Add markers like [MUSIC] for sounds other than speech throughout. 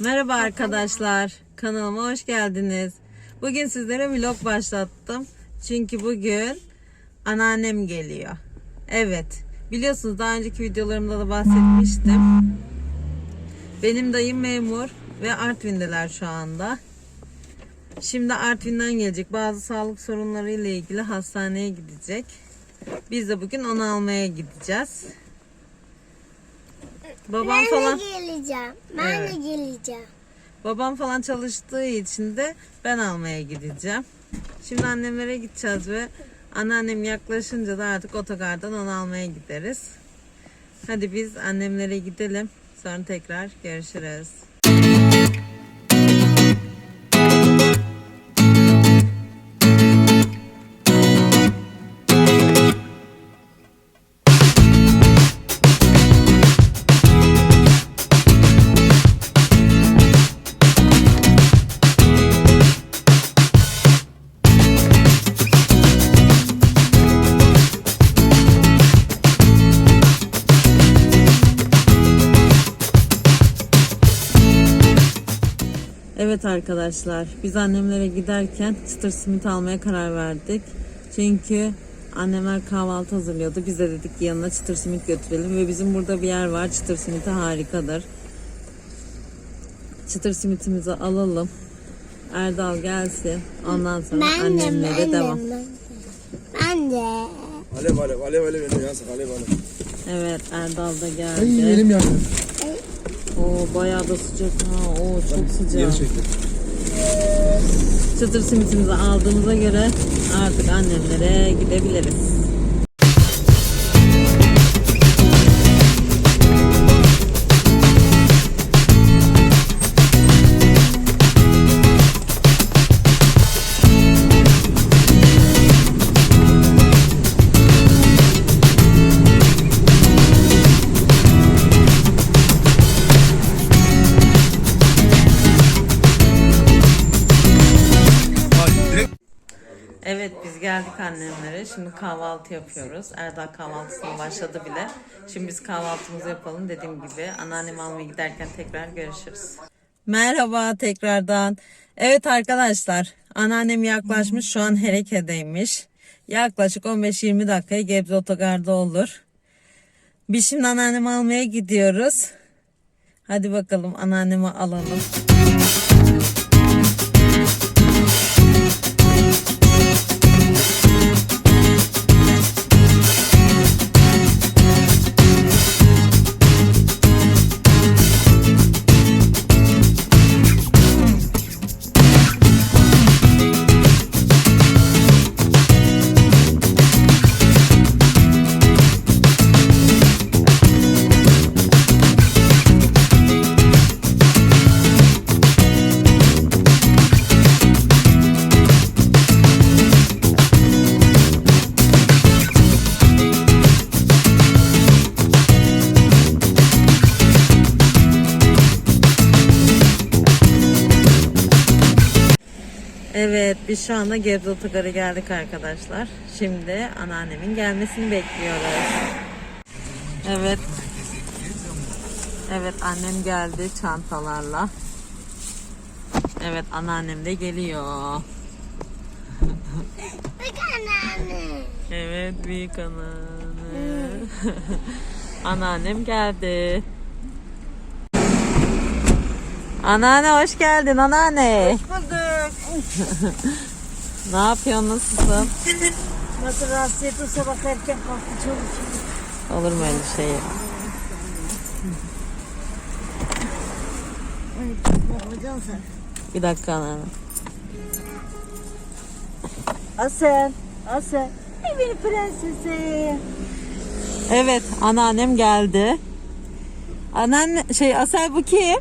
Merhaba arkadaşlar. Kanalıma hoş geldiniz. Bugün sizlere vlog başlattım. Çünkü bugün anneannem geliyor. Evet. Biliyorsunuz daha önceki videolarımda da bahsetmiştim. Benim dayım memur ve Artvin'deler şu anda. Şimdi Artvin'den gelecek. Bazı sağlık sorunları ile ilgili hastaneye gidecek. Biz de bugün onu almaya gideceğiz. Babam ben falan de geleceğim. Ben Evet. de geleceğim. Babam falan çalıştığı için de ben almaya gideceğim. Şimdi annemlere gideceğiz ve anneannem yaklaşınca da artık otogardan onu almaya gideriz. Hadi biz annemlere gidelim. Sonra tekrar görüşürüz. Evet arkadaşlar, biz annemlere giderken çıtır simit almaya karar verdik. Çünkü annemler kahvaltı hazırlıyordu. Biz de dedik ki yanına çıtır simit götürelim ve bizim burada bir yer var. Çıtır simiti harikadır. Çıtır simitimizi alalım. Erdal gelsin. Ondan sonra Ben de, annemlere ben de, devam. ben de. Ben de. Alev alev alev alev alev alev alev. Evet Erdal da Ay geldi. elim yandı. Oo bayağı da sıcak ha. Oo çok sıcak. Geri çektim. Çıtır simitimizi aldığımıza göre artık annemlere gidebiliriz. Şimdi kahvaltı yapıyoruz. Erdal kahvaltısına başladı bile. Şimdi biz kahvaltımızı yapalım. Dediğim gibi anneannemi almaya giderken tekrar görüşürüz. Merhaba tekrardan. Evet arkadaşlar anneannem yaklaşmış. Şu an Hereke'deymiş. Yaklaşık 15-20 dakikaya Gebze Otogar'da olur. Biz şimdi anneannemi almaya gidiyoruz. Hadi bakalım anneannemi alalım. Biz şu anda Gebze Otogar'a geldik arkadaşlar. Şimdi anneannemin gelmesini bekliyoruz. Evet. Evet annem geldi çantalarla. Evet anneannem de geliyor. Bak anneanne. Evet büyük anneanne. Anneannem geldi. Anneanne hoş geldin anneanne. Bulduk. [LAUGHS] Ne yapıyorsun nasılsın? [LAUGHS] Nasıl rahatsız ettin sabah erken kalktı çalışıyor. Olur mu öyle şey? Çok sen. Bir dakika anneanne. Asel. Asel. Ay benim prensesim. Evet anneannem geldi. Anneanne şey Asel bu kim?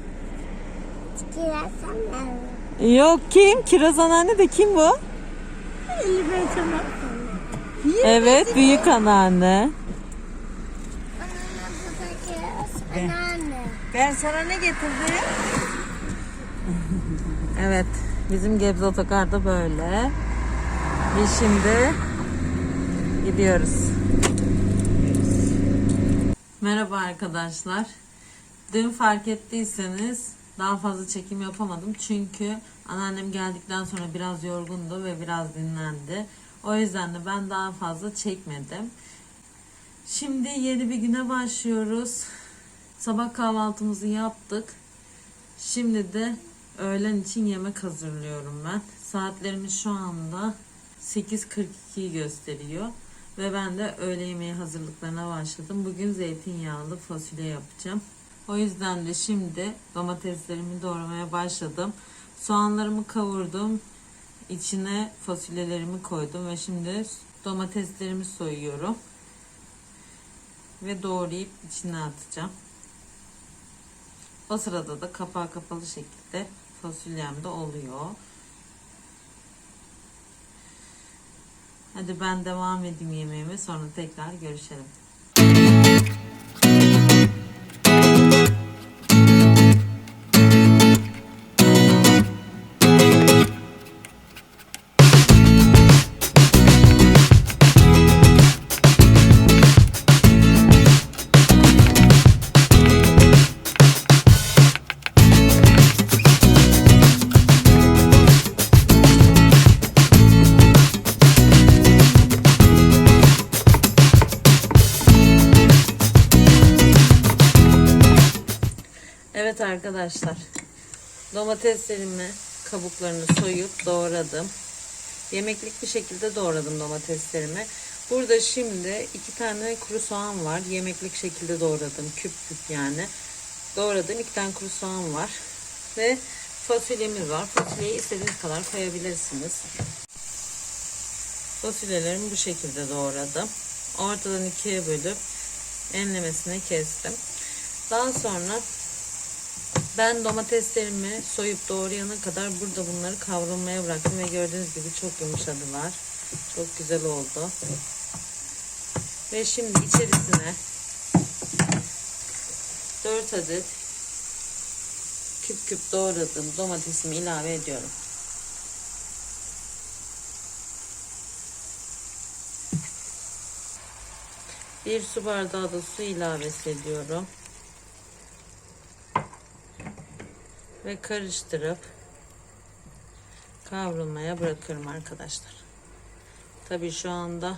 Kirasana. Yok kim? Kiraz anneanne de kim bu? Evet büyük anneanne. Anneanne. Ben sana ne getirdim? Evet bizim Gebze Otogar'da böyle. Biz şimdi gidiyoruz. Merhaba arkadaşlar. Dün fark ettiyseniz daha fazla çekim yapamadım. Çünkü anneannem geldikten sonra biraz yorgundu ve biraz dinlendi. O yüzden de ben daha fazla çekmedim. Şimdi yeni bir güne başlıyoruz. Sabah kahvaltımızı yaptık. Şimdi de öğlen için yemek hazırlıyorum ben. Saatlerimiz şu anda 8.42'yi gösteriyor. Ve ben de öğle yemeği hazırlıklarına başladım. Bugün zeytinyağlı fasulye yapacağım. O yüzden de şimdi domateslerimi doğramaya başladım. Soğanlarımı kavurdum. İçine fasulyelerimi koydum ve şimdi domateslerimi soyuyorum. Ve doğrayıp içine atacağım. O sırada da kapağı kapalı şekilde fasulyem de oluyor. Hadi ben devam edeyim yemeğime sonra tekrar görüşelim. Evet arkadaşlar. Domateslerimi kabuklarını soyup doğradım. Yemeklik bir şekilde doğradım domateslerimi. Burada şimdi iki tane kuru soğan var. Yemeklik şekilde doğradım. Küp küp yani. Doğradım. iki tane kuru soğan var. Ve fasulyemiz var. Fasulyeyi istediğiniz kadar koyabilirsiniz. Fasulyelerimi bu şekilde doğradım. Ortadan ikiye bölüp enlemesine kestim. Daha sonra ben domateslerimi soyup doğrayana kadar burada bunları kavrulmaya bıraktım ve gördüğünüz gibi çok yumuşadılar. Çok güzel oldu. Ve şimdi içerisine 4 adet küp küp doğradığım domatesimi ilave ediyorum. Bir su bardağı da su ilavesi ediyorum. Ve karıştırıp kavrulmaya bırakıyorum arkadaşlar. Tabii şu anda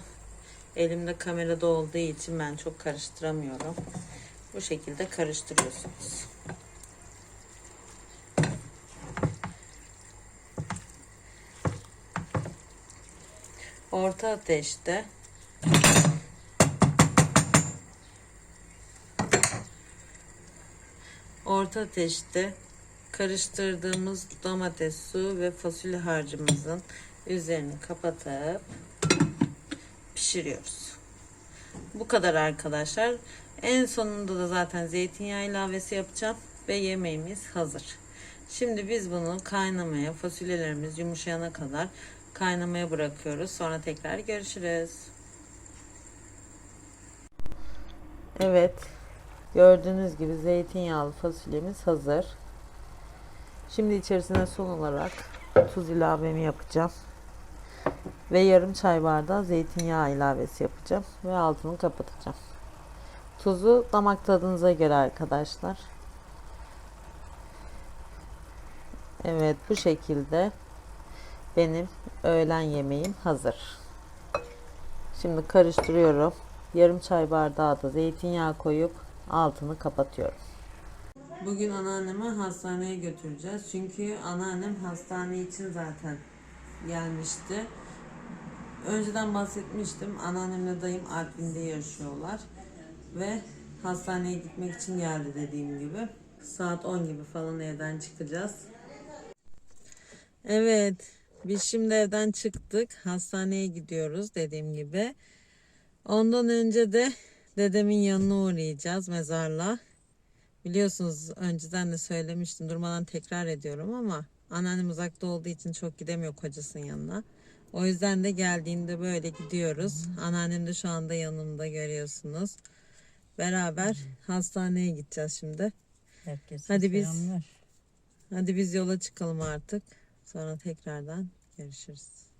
elimde kamerada olduğu için ben çok karıştıramıyorum. Bu şekilde karıştırıyorsunuz. Orta ateşte orta ateşte karıştırdığımız domates, su ve fasulye harcımızın üzerini kapatıp pişiriyoruz. Bu kadar arkadaşlar. En sonunda da zaten zeytinyağı ilavesi yapacağım ve yemeğimiz hazır. Şimdi biz bunu kaynamaya, fasulyelerimiz yumuşayana kadar kaynamaya bırakıyoruz. Sonra tekrar görüşürüz. Evet. Gördüğünüz gibi zeytinyağlı fasulyemiz hazır. Şimdi içerisine son olarak tuz ilavemi yapacağım. Ve yarım çay bardağı zeytinyağı ilavesi yapacağım. Ve altını kapatacağım. Tuzu damak tadınıza göre arkadaşlar. Evet bu şekilde benim öğlen yemeğim hazır. Şimdi karıştırıyorum. Yarım çay bardağı da zeytinyağı koyup altını kapatıyorum. Bugün anneannemi hastaneye götüreceğiz. Çünkü anneannem hastane için zaten gelmişti. Önceden bahsetmiştim. Anneannemle dayım Artvin'de yaşıyorlar. Ve hastaneye gitmek için geldi dediğim gibi. Saat 10 gibi falan evden çıkacağız. Evet. Biz şimdi evden çıktık. Hastaneye gidiyoruz dediğim gibi. Ondan önce de dedemin yanına uğrayacağız mezarlığa. Biliyorsunuz önceden de söylemiştim durmadan tekrar ediyorum ama anneannem uzakta olduğu için çok gidemiyor kocasının yanına. O yüzden de geldiğinde böyle gidiyoruz. Anneannem de şu anda yanımda görüyorsunuz. Beraber hastaneye gideceğiz şimdi. Herkese Hadi biz- selamlar. Hadi biz yola çıkalım artık. Sonra tekrardan görüşürüz.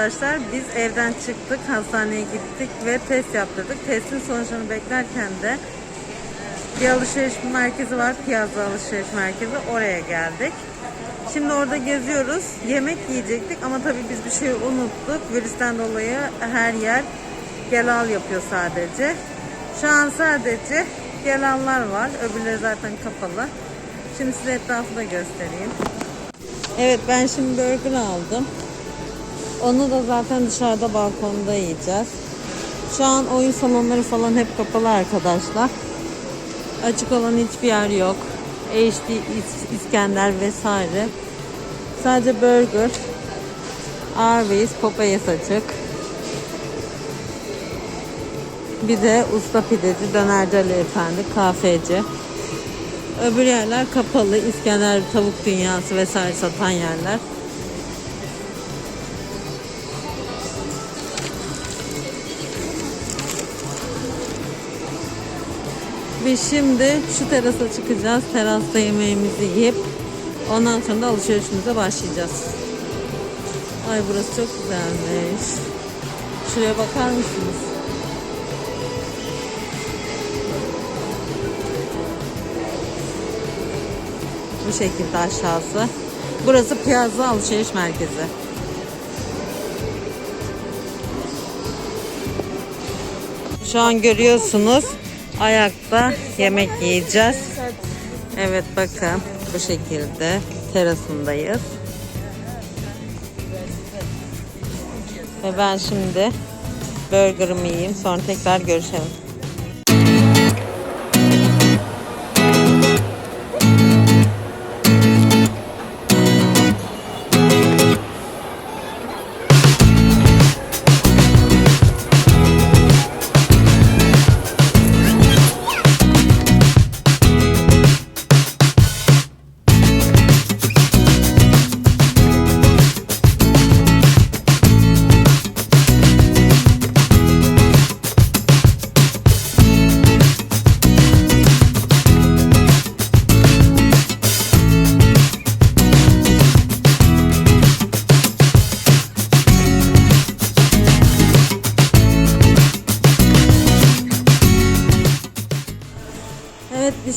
Arkadaşlar. Biz evden çıktık, hastaneye gittik ve test yaptırdık. Testin sonuçlarını beklerken de bir alışveriş merkezi var. Piazza Alışveriş Merkezi. Oraya geldik. Şimdi orada geziyoruz. Yemek yiyecektik ama tabii biz bir şey unuttuk. Virüsten dolayı her yer gel al yapıyor sadece. Şu an sadece gel allar var. Öbürleri zaten kapalı. Şimdi size etrafı da göstereyim. Evet ben şimdi burger aldım. Onu da zaten dışarıda balkonda yiyeceğiz. Şu an oyun salonları falan hep kapalı arkadaşlar. Açık olan hiçbir yer yok. HD İs- İskender vesaire. Sadece burger, Arby's, Popeyes açık. Bir de usta pideci, dönerci Ali Efendi, kafeci. Öbür yerler kapalı. İskender, tavuk dünyası vesaire satan yerler. Biz şimdi şu terasa çıkacağız. Terasta yemeğimizi yiyip ondan sonra da alışverişimize başlayacağız. Ay burası çok güzelmiş. Şuraya bakar mısınız? Bu şekilde aşağısı. Burası Piazza Alışveriş Merkezi. Şu an görüyorsunuz ayakta yemek yiyeceğiz. Evet bakın bu şekilde terasındayız. Ve ben şimdi burgerımı yiyeyim sonra tekrar görüşelim.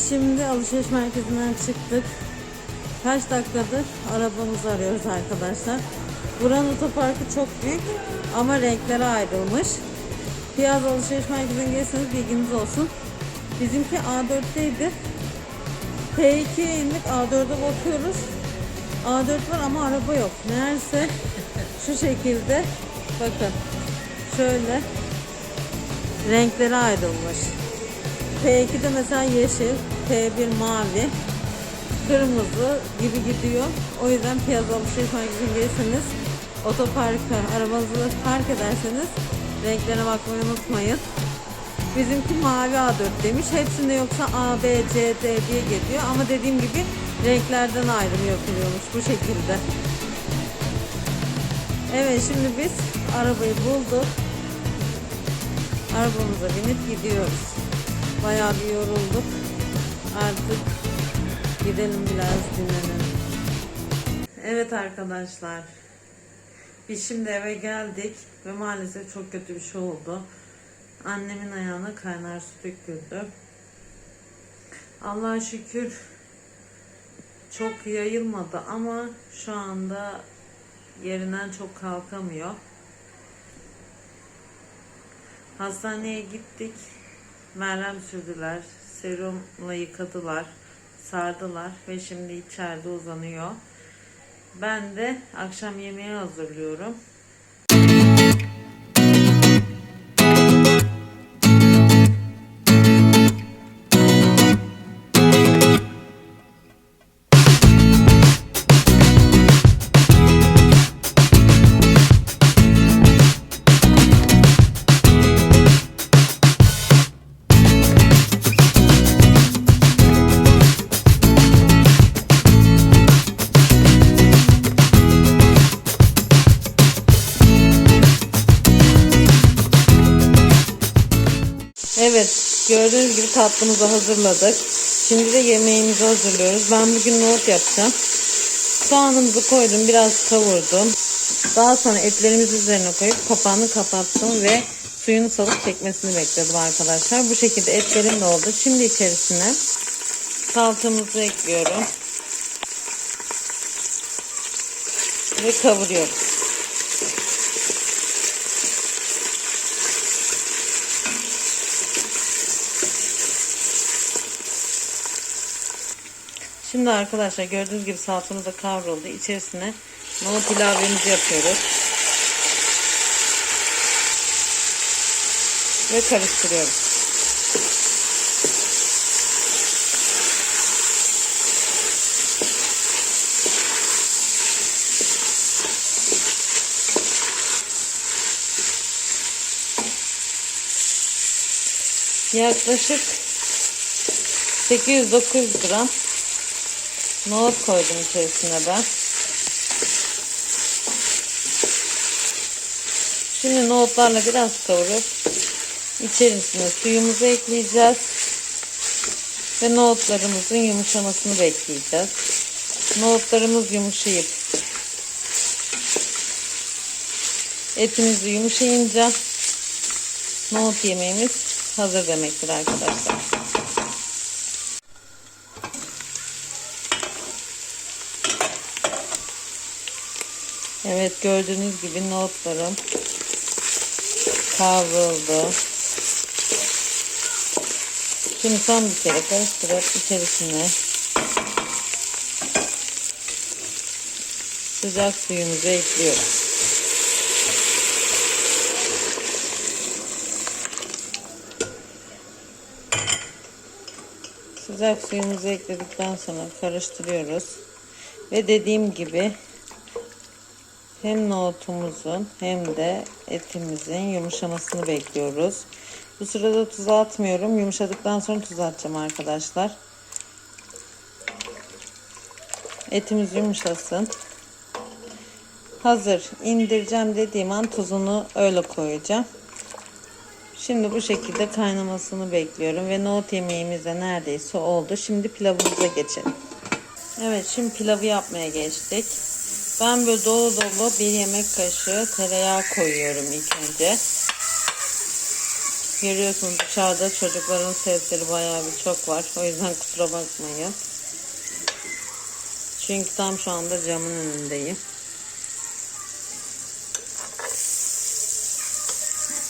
Şimdi alışveriş merkezinden çıktık. Kaç dakikadır arabamızı arıyoruz arkadaşlar. Buranın otoparkı çok büyük ama renklere ayrılmış. Piyaz alışveriş merkezine gelirseniz bilginiz olsun. Bizimki A4'teydi. P2'ye indik A4'e bakıyoruz. A4 var ama araba yok. Meğerse şu şekilde bakın şöyle renklere ayrılmış. P2'de mesela yeşil, P1 mavi, kırmızı gibi gidiyor. O yüzden piyasa alışveriş merkezine gelirseniz otoparka arabanızı park ederseniz renklerine bakmayı unutmayın. Bizimki mavi A4 demiş. Hepsinde yoksa A, B, C, D diye geliyor. Ama dediğim gibi renklerden ayrım yapılıyormuş bu şekilde. Evet şimdi biz arabayı bulduk. Arabamıza binip gidiyoruz. Bayağı bir yorulduk. Artık gidelim biraz dinlenelim. Evet arkadaşlar. Biz şimdi eve geldik ve maalesef çok kötü bir şey oldu. Annemin ayağına kaynar su döküldü. Allah'a şükür çok yayılmadı ama şu anda yerinden çok kalkamıyor. Hastaneye gittik. Merhem sürdüler. Serumla yıkadılar. Sardılar ve şimdi içeride uzanıyor. Ben de akşam yemeği hazırlıyorum. Gördüğünüz gibi tatlımızı hazırladık. Şimdi de yemeğimizi hazırlıyoruz. Ben bugün nohut yapacağım. Soğanımızı koydum, biraz kavurdum. Daha sonra etlerimizi üzerine koyup kapağını kapattım ve suyunu salıp çekmesini bekledim arkadaşlar. Bu şekilde etlerim de oldu. Şimdi içerisine salçamızı ekliyorum. Ve kavuruyorum. Şimdi arkadaşlar gördüğünüz gibi salatamız da kavruldu. İçerisine nohut ilavemizi yapıyoruz. Ve karıştırıyoruz. Yaklaşık 800-900 gram nohut koydum içerisine ben. Şimdi nohutlarla biraz kavurup içerisine suyumuzu ekleyeceğiz. Ve nohutlarımızın yumuşamasını bekleyeceğiz. Nohutlarımız yumuşayıp etimiz yumuşayınca nohut yemeğimiz hazır demektir arkadaşlar. Evet gördüğünüz gibi nohutlarım kavruldu. Şimdi son bir kere karıştırıp içerisine sıcak suyumuzu ekliyoruz. Sıcak suyumuzu ekledikten sonra karıştırıyoruz. Ve dediğim gibi hem nohutumuzun hem de etimizin yumuşamasını bekliyoruz. Bu sırada tuz atmıyorum. Yumuşadıktan sonra tuz atacağım arkadaşlar. Etimiz yumuşasın. Hazır. indireceğim dediğim an tuzunu öyle koyacağım. Şimdi bu şekilde kaynamasını bekliyorum ve nohut yemeğimiz de neredeyse oldu. Şimdi pilavımıza geçelim. Evet şimdi pilavı yapmaya geçtik. Ben böyle dolu dolu bir yemek kaşığı tereyağı koyuyorum ilk önce. Görüyorsunuz dışarıda çocukların sesleri bayağı bir çok var. O yüzden kusura bakmayın. Çünkü tam şu anda camın önündeyim.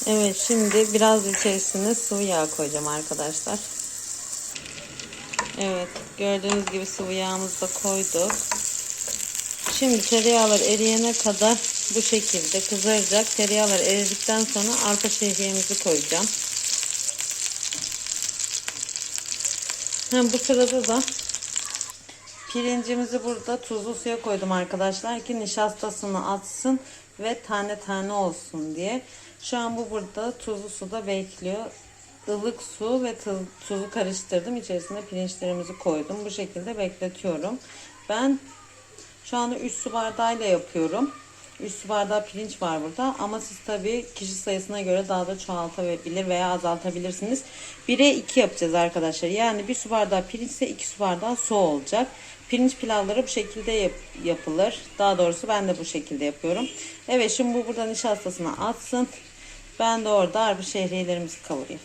Evet şimdi biraz içerisine sıvı yağ koyacağım arkadaşlar. Evet gördüğünüz gibi sıvı yağımızı da koyduk. Şimdi tereyağlar eriyene kadar bu şekilde kızaracak. Tereyağlar eridikten sonra arpa şehriyemizi koyacağım. Ha, bu sırada da pirincimizi burada tuzlu suya koydum arkadaşlar ki nişastasını atsın ve tane tane olsun diye. Şu an bu burada tuzlu suda bekliyor. Ilık su ve tuzu karıştırdım. İçerisine pirinçlerimizi koydum. Bu şekilde bekletiyorum. Ben şu anda 3 su bardağıyla yapıyorum. 3 su bardağı pirinç var burada. Ama siz tabii kişi sayısına göre daha da çoğaltabilir veya azaltabilirsiniz. 1'e 2 yapacağız arkadaşlar. Yani 1 su bardağı pirinç ise 2 su bardağı su olacak. Pirinç pilavları bu şekilde yap yapılır. Daha doğrusu ben de bu şekilde yapıyorum. Evet şimdi bu burada nişastasını atsın. Ben de orada arpa şehriyelerimizi kavurayım.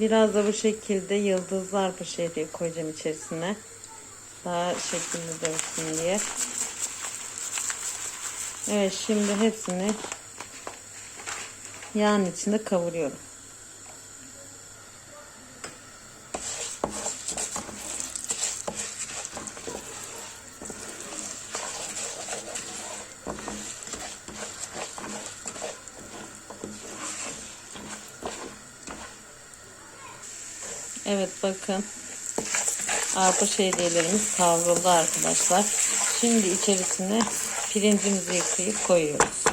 Biraz da bu şekilde yıldızlı arpa şehriye koyacağım içerisine. Daha şekilli dönsün diye. Evet şimdi hepsini yağın içinde kavuruyorum. Evet bakın. Arpa şehriyelerimiz kavruldu arkadaşlar. Şimdi içerisine pirincimizi yıkayıp koyuyoruz.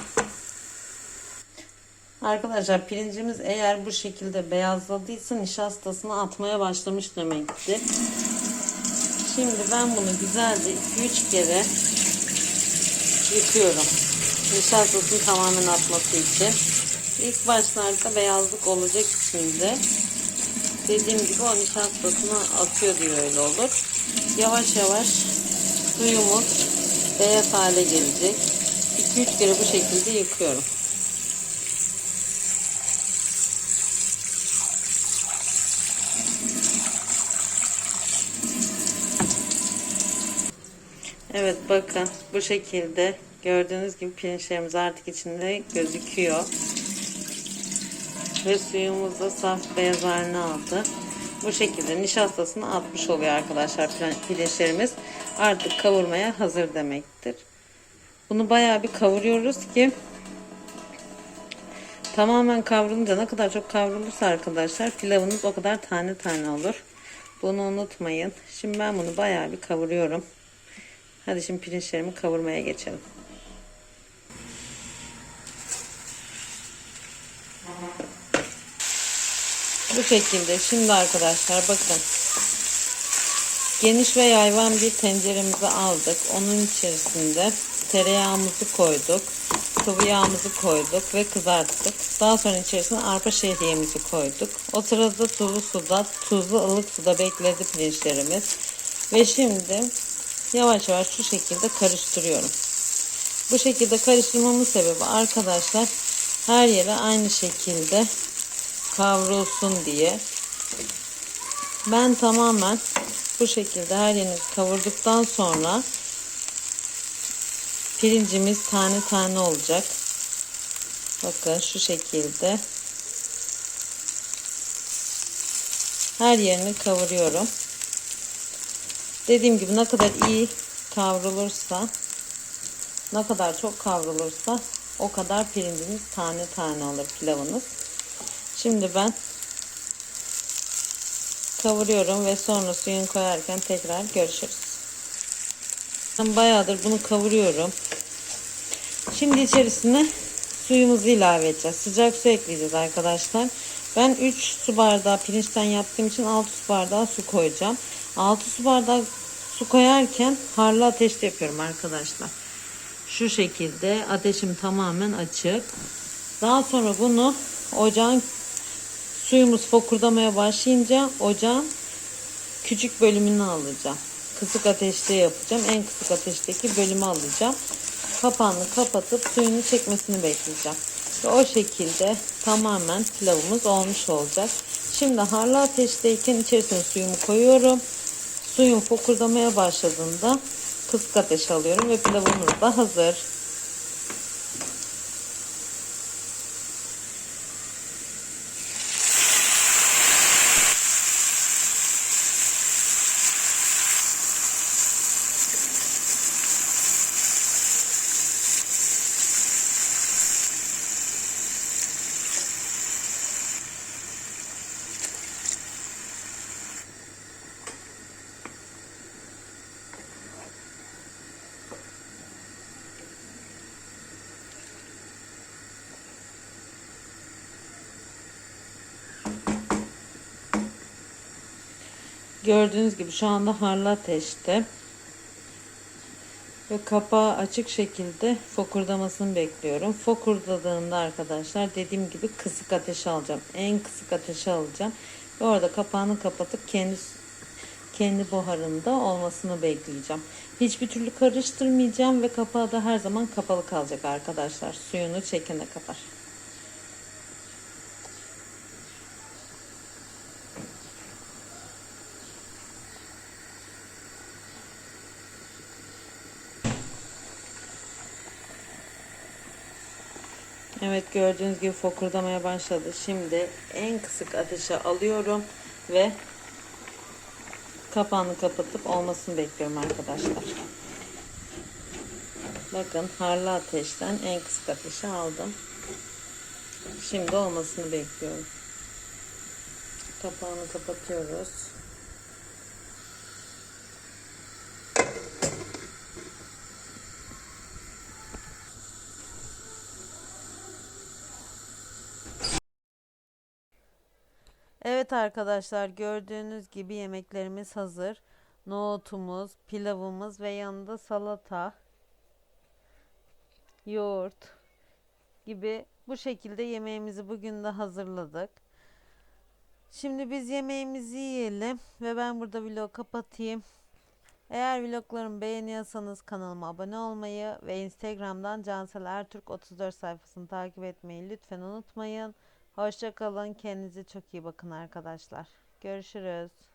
Arkadaşlar pirincimiz eğer bu şekilde beyazladıysa nişastasını atmaya başlamış demektir. Şimdi ben bunu güzelce 2-3 kere yıkıyorum. Nişastasını tamamen atması için. İlk başlarda beyazlık olacak şimdi. Dediğim gibi o nişastasını atıyor diye öyle olur. Yavaş yavaş suyumuz beyaz hale gelecek. 2-3 kere bu şekilde yıkıyorum. Evet bakın bu şekilde gördüğünüz gibi pirinçlerimiz artık içinde gözüküyor. Ve suyumuz da saf beyaz halini aldı. Bu şekilde nişastasını atmış oluyor arkadaşlar pirinçlerimiz. Artık kavurmaya hazır demektir. Bunu bayağı bir kavuruyoruz ki tamamen kavrulunca ne kadar çok kavrulursa arkadaşlar pilavınız o kadar tane tane olur. Bunu unutmayın. Şimdi ben bunu bayağı bir kavuruyorum. Hadi şimdi pirinçlerimi kavurmaya geçelim. Bu şekilde. Şimdi arkadaşlar bakın. Geniş ve yayvan bir tenceremizi aldık. Onun içerisinde tereyağımızı koyduk. Sıvı yağımızı koyduk ve kızarttık. Daha sonra içerisine arpa şehriyemizi koyduk. O sırada tuzlu suda, tuzlu ılık suda bekledi pirinçlerimiz. Ve şimdi yavaş yavaş şu şekilde karıştırıyorum. Bu şekilde karıştırmamın sebebi arkadaşlar her yere aynı şekilde kavrulsun diye. Ben tamamen bu şekilde her yerini kavurduktan sonra pirincimiz tane tane olacak. Bakın şu şekilde her yerini kavuruyorum. Dediğim gibi ne kadar iyi kavrulursa ne kadar çok kavrulursa o kadar pirinciniz tane tane olur pilavınız. Şimdi ben kavuruyorum ve sonra suyunu koyarken tekrar görüşürüz. Ben bayağıdır bunu kavuruyorum. Şimdi içerisine suyumuzu ilave edeceğiz. Sıcak su ekleyeceğiz arkadaşlar. Ben 3 su bardağı pirinçten yaptığım için 6 su bardağı su koyacağım. 6 su bardağı su koyarken harlı ateşte yapıyorum arkadaşlar. Şu şekilde ateşim tamamen açık. Daha sonra bunu ocağın suyumuz fokurdamaya başlayınca ocağın küçük bölümünü alacağım. Kısık ateşte yapacağım. En kısık ateşteki bölümü alacağım. Kapağını kapatıp suyunu çekmesini bekleyeceğim. Ve o şekilde tamamen pilavımız olmuş olacak. Şimdi harlı ateşteyken içerisine suyumu koyuyorum. Suyum fokurdamaya başladığında kısık ateş alıyorum ve pilavımız da hazır. Gördüğünüz gibi şu anda harlı ateşte. Ve kapağı açık şekilde fokurdamasını bekliyorum. Fokurdadığında arkadaşlar dediğim gibi kısık ateşe alacağım. En kısık ateşe alacağım. Ve orada kapağını kapatıp kendi kendi buharında olmasını bekleyeceğim. Hiçbir türlü karıştırmayacağım ve kapağı da her zaman kapalı kalacak arkadaşlar. Suyunu çekene kadar. Evet gördüğünüz gibi fokurdamaya başladı. Şimdi en kısık ateşe alıyorum ve kapağını kapatıp olmasını bekliyorum arkadaşlar. Bakın harlı ateşten en kısık ateşe aldım. Şimdi olmasını bekliyorum. Kapağını kapatıyoruz. Evet arkadaşlar gördüğünüz gibi yemeklerimiz hazır. Nohutumuz, pilavımız ve yanında salata, yoğurt gibi bu şekilde yemeğimizi bugün de hazırladık. Şimdi biz yemeğimizi yiyelim ve ben burada vlogu kapatayım. Eğer vloglarımı beğeniyorsanız kanalıma abone olmayı ve Instagram'dan Cansel Ertürk 34 sayfasını takip etmeyi lütfen unutmayın. Hoşça kalın. Kendinize çok iyi bakın arkadaşlar. Görüşürüz.